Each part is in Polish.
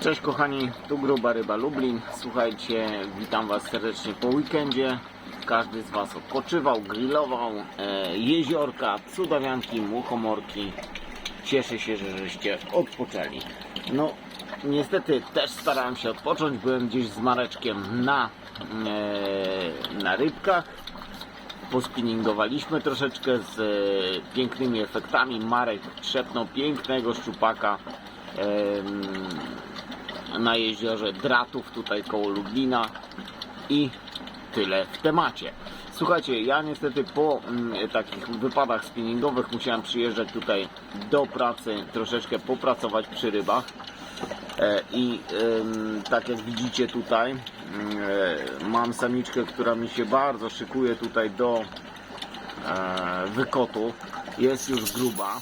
Cześć kochani, tu Gruba Ryba Lublin. Słuchajcie, witam Was serdecznie po weekendzie. Każdy z Was odpoczywał, grillował, e, jeziorka, cudawianki, muchomorki. Cieszę się, że żeście odpoczęli. No, niestety też starałem się odpocząć. Byłem gdzieś z Mareczkiem na, e, na rybkach. Pospinningowaliśmy troszeczkę z e, pięknymi efektami. Marek trzepnął pięknego szczupaka. em, na jeziorze Dratów, tutaj koło Lublina i tyle w temacie. Słuchajcie, ja niestety po mm, takich wypadach spinningowych musiałem przyjeżdżać tutaj do pracy, troszeczkę popracować przy rybach. E, I em, tak jak widzicie tutaj, mm, e, mam samiczkę, która mi się bardzo szykuje tutaj do e, wykotu. Jest już gruba.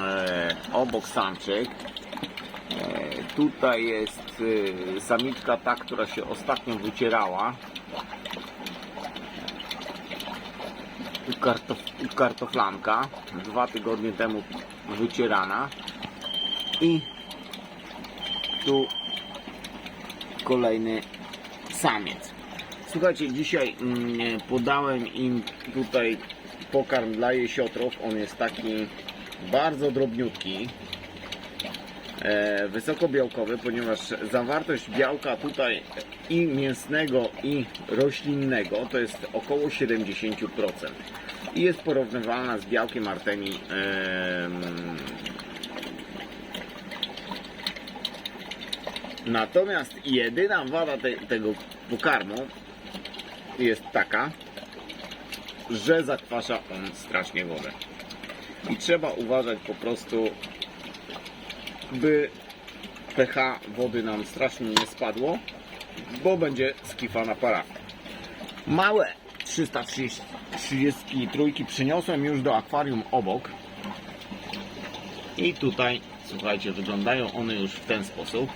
E, obok samczyk. Tutaj jest y, samiczka ta, która się ostatnio wycierała. U, kartof, kartoflanka. Dwa tygodnie temu wycierana. I tu kolejny samiec. Słuchajcie, dzisiaj mm, podałem im tutaj pokarm dla jesiotrów. On jest taki bardzo drobniutki wysokobiałkowy, ponieważ zawartość białka tutaj i mięsnego i roślinnego to jest około 70% i jest porównywalna z białkiem artemii em, Natomiast jedyna wada te, tego pokarmu jest taka, że zakwasza on strasznie wodę. I trzeba uważać po prostu by pH wody nam strasznie nie spadło, bo będzie skifana parafia. Małe 333 przyniosłem już do akwarium obok. I tutaj, słuchajcie, wyglądają one już w ten sposób.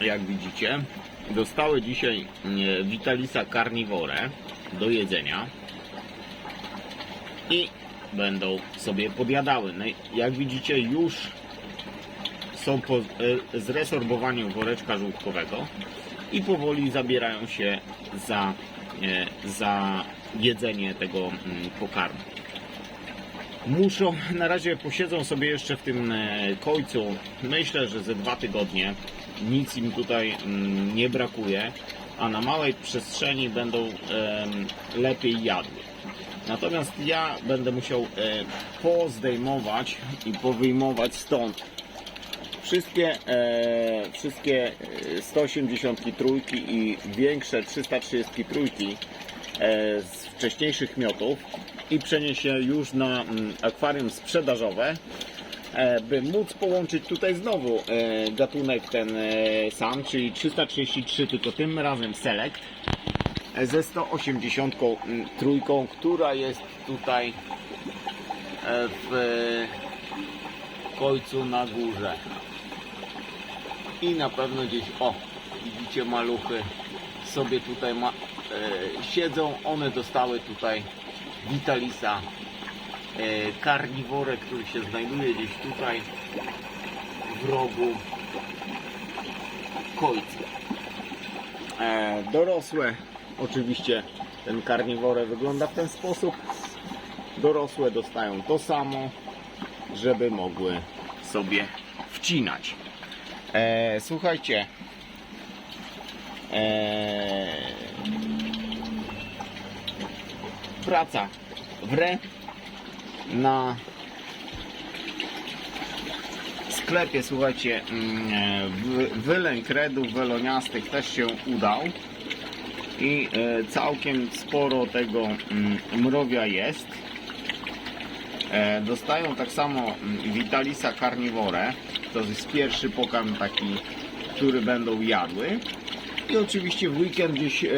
Jak widzicie, dostały dzisiaj e, Vitalisa Carnivore do jedzenia i będą sobie podjadały. No, jak widzicie już są po e, zresorbowaniu woreczka żółtkowego i powoli zabierają się za, e, za jedzenie tego mm, pokarmu. Muszą, na razie posiedzą sobie jeszcze w tym e, końcu, myślę, że ze dwa tygodnie. Nic im tutaj mm, nie brakuje, a na małej przestrzeni będą lepiej jadły. Natomiast ja będę musiał e, pozdejmować i powyjmować stąd wszystkie, e, wszystkie e, 183 i większe 333 e, z wcześniejszych miotów i przenieść je już na mm, akwarium sprzedażowe, e, by móc połączyć tutaj znowu e, gatunek ten e, sam, czyli 333, tylko tym razem Select ze 183, która jest tutaj e, w końcu na górze. I na pewno gdzieś, o, widzicie maluchy sobie tutaj ma, e, siedzą. One dostały tutaj Vitalisa e, Carnivore, który się znajduje gdzieś tutaj w rogu końca. Dorosłe, oczywiście ten karniwore wygląda w ten sposób. Dorosłe dostają to samo, żeby mogły sobie wcinać. E, słuchajcie, e, praca w re na sklepie, słuchajcie, mm, e, wy- wylęk redów weloniastych też się udał i e, całkiem sporo tego mm, mrowia jest. E, Dostają tak samo mm, Vitalisa Carnivore, to jest pierwszy pokarm taki, który będą jadły. I oczywiście w weekend gdzieś e,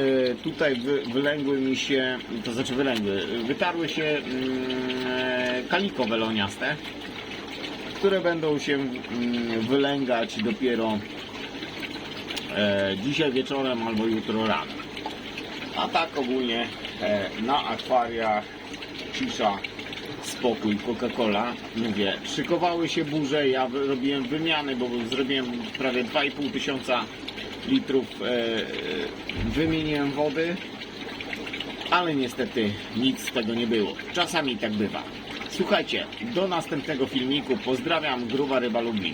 tutaj wy, wylęgły mi się, to znaczy wylęgły, wytarły się mm, kaliko weloniaste, które będą się mm, wylęgać dopiero dzisiaj wieczorem albo jutro rano. A tak ogólnie e, na akwariach cisza spokój Coca-Cola. Mówię, szykowały się burze, ja robiłem wymiany, bo zrobiłem prawie 2,5 tysiąca litrów, e, e, wymieniłem wody, ale niestety nic z tego nie było. Czasami tak bywa. Słuchajcie, do następnego filmiku. Pozdrawiam, Gruba Ryba Lublin.